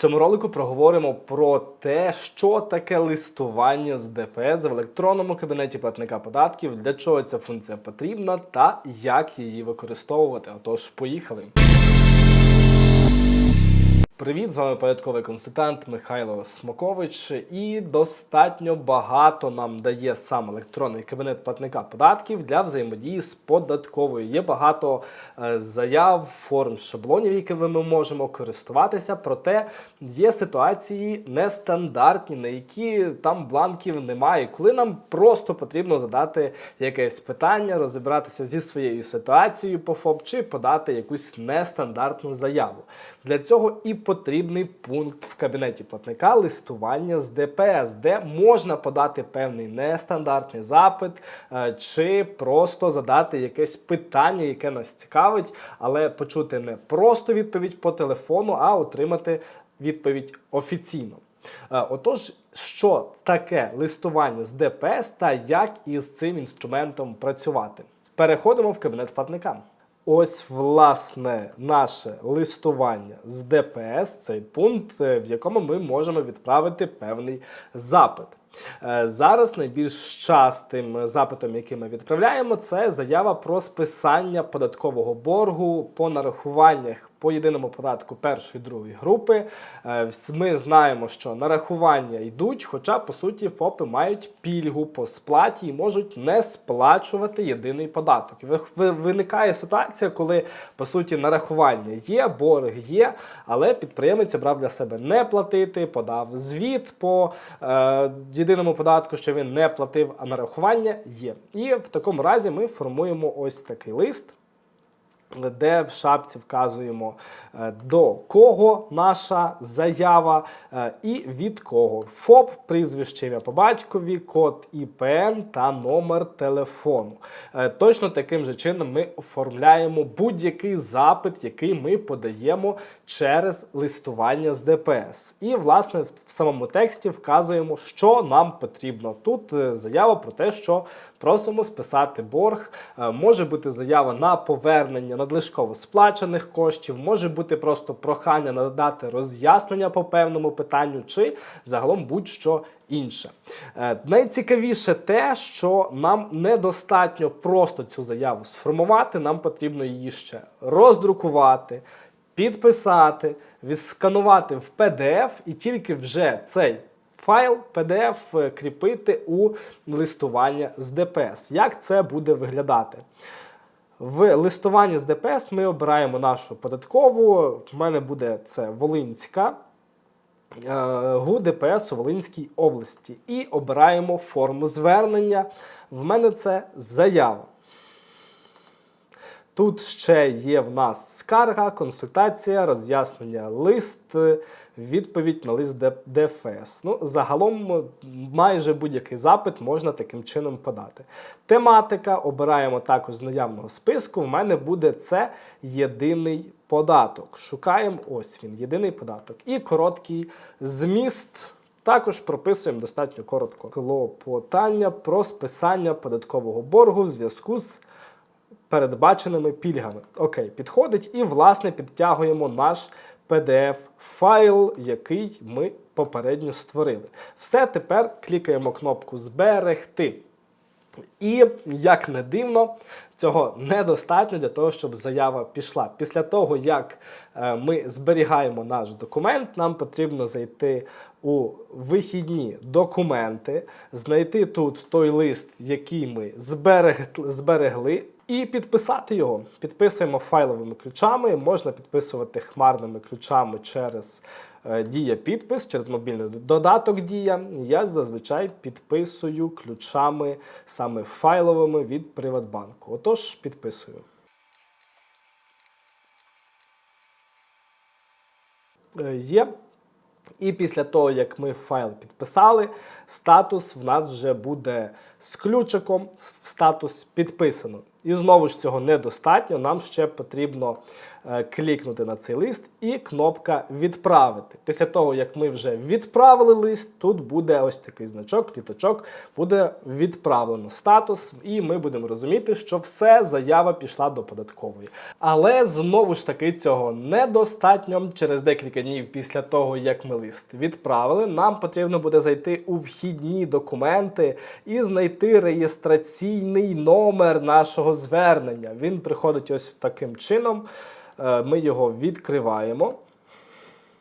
Цьому ролику проговоримо про те, що таке листування з ДПС в електронному кабінеті платника податків, для чого ця функція потрібна та як її використовувати. Отож, поїхали. Привіт, з вами порядковий консультант Михайло Смокович. І достатньо багато нам дає сам електронний кабінет платника податків для взаємодії з податковою. Є багато е, заяв, форм, шаблонів, якими ми можемо користуватися. Проте є ситуації нестандартні, на які там бланків немає. Коли нам просто потрібно задати якесь питання, розібратися зі своєю ситуацією по ФОП чи подати якусь нестандартну заяву. Для цього і потрібний пункт в кабінеті платника листування з ДПС, де можна подати певний нестандартний запит е, чи просто задати якесь питання, яке нас цікавить, але почути не просто відповідь по телефону, а отримати відповідь офіційно. Е, Отож, що таке листування з ДПС та як із цим інструментом працювати? Переходимо в кабінет платника. Ось, власне, наше листування з ДПС, цей пункт, е, в якому ми можемо відправити певний запит. Е, Зараз найбільш частим запитом, який ми відправляємо, це заява про списання податкового боргу по нарахуваннях по єдиному податку першої другої групи. Е, Ми знаємо, що нарахування йдуть, хоча по суті ФОПи мають пільгу по сплаті і можуть не сплачувати єдиний податок. Виникає ситуація, коли по суті нарахування є, борг є, але підприємець обрав для себе не платити, подав звіт по е, єдиному податку, що він не платив, а нарахування є. І в такому разі ми формуємо ось такий лист де в шапці вказуємо е, до кого наша заява е, і від кого. ФОП, прізвище ім'я по батькові, код ІПН та номер телефону. Е, Точно таким же чином ми оформляємо будь-який запит, який ми подаємо через листування з ДПС. І, власне, в самому тексті вказуємо, що нам потрібно. Тут заява про те, що просимо списати борг. Може бути заява на повернення надлишково сплачених коштів, може бути просто прохання надати роз'яснення по певному питанню, чи загалом будь-що інше. Е, Найцікавіше те, що нам недостатньо просто цю заяву сформувати, нам потрібно її ще роздрукувати, підписати, відсканувати в PDF і тільки вже цей файл PDF е, кріпити у листування з ДПС. Як це буде виглядати? В листуванні з ДПС ми обираємо нашу податкову. В мене буде це Волинська. е, ГУ ДПС у Волинській області. І обираємо форму звернення. В мене це заява. Тут ще є в нас скарга, консультація, роз'яснення, лист, відповідь на лист ДФС. Ну, загалом майже будь-який запит можна таким чином подати. Тематика обираємо також з наявного списку. В мене буде це єдиний податок. Шукаємо ось він, єдиний податок. І короткий зміст. Також прописуємо достатньо коротко клопотання про списання податкового боргу в зв'язку з передбаченими пільгами. Окей, підходить і, власне, підтягуємо наш PDF-файл, який ми попередньо створили. Все, тепер клікаємо кнопку Зберегти. І, як не дивно, цього недостатньо для того, щоб заява пішла. Після того, як е, ми зберігаємо наш документ, нам потрібно зайти у вихідні документи, знайти тут той лист, який ми зберегли, і підписати його. Підписуємо файловими ключами. Можна підписувати хмарними ключами через е, Дія підпис, через мобільний додаток Дія. Я зазвичай підписую ключами саме файловими від Приватбанку. Отож, підписую. Е, Є. І після того, як ми файл підписали, статус в нас вже буде з ключиком, в статус підписано. І знову ж цього недостатньо. Нам ще потрібно е, клікнути на цей лист і кнопка відправити. Після того, як ми вже відправили лист, тут буде ось такий значок, кліточок, буде відправлено статус, і ми будемо розуміти, що все заява пішла до податкової. Але знову ж таки цього недостатньо. Через декілька днів після того, як ми лист відправили, нам потрібно буде зайти у вхідні документи і знайти реєстраційний номер нашого звернення. Він приходить ось таким чином. Е, Ми його відкриваємо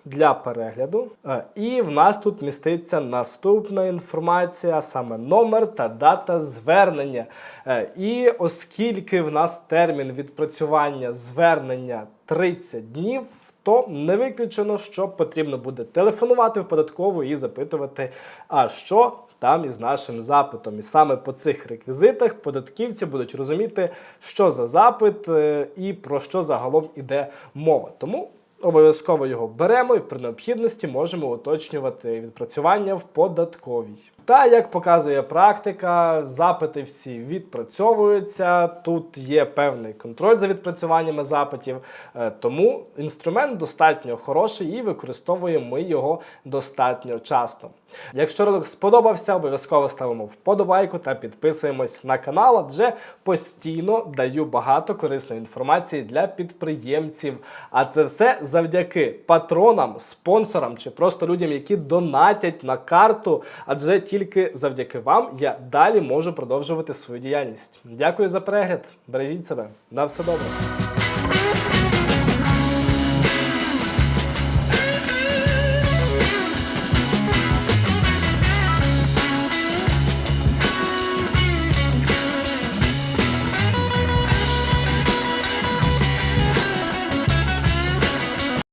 для перегляду. Е, І в нас тут міститься наступна інформація, саме номер та дата звернення. Е, І оскільки в нас термін відпрацювання звернення 30 днів. То не виключено, що потрібно буде телефонувати в податкову і запитувати, а що там із нашим запитом. І саме по цих реквізитах податківці будуть розуміти, що за запит е, і про що загалом іде мова. Тому обов'язково його беремо і при необхідності можемо уточнювати відпрацювання в податковій. Та як показує практика, запити всі відпрацьовуються. Тут є певний контроль за відпрацюваннями запитів, е, тому інструмент достатньо хороший і використовуємо ми його достатньо часто. Якщо ролик сподобався, обов'язково ставимо вподобайку та підписуємось на канал, адже постійно даю багато корисної інформації для підприємців. А це все завдяки патронам, спонсорам чи просто людям, які донатять на карту. Адже тільки завдяки вам я далі можу продовжувати свою діяльність. Дякую за перегляд. Бережіть себе. На все добре.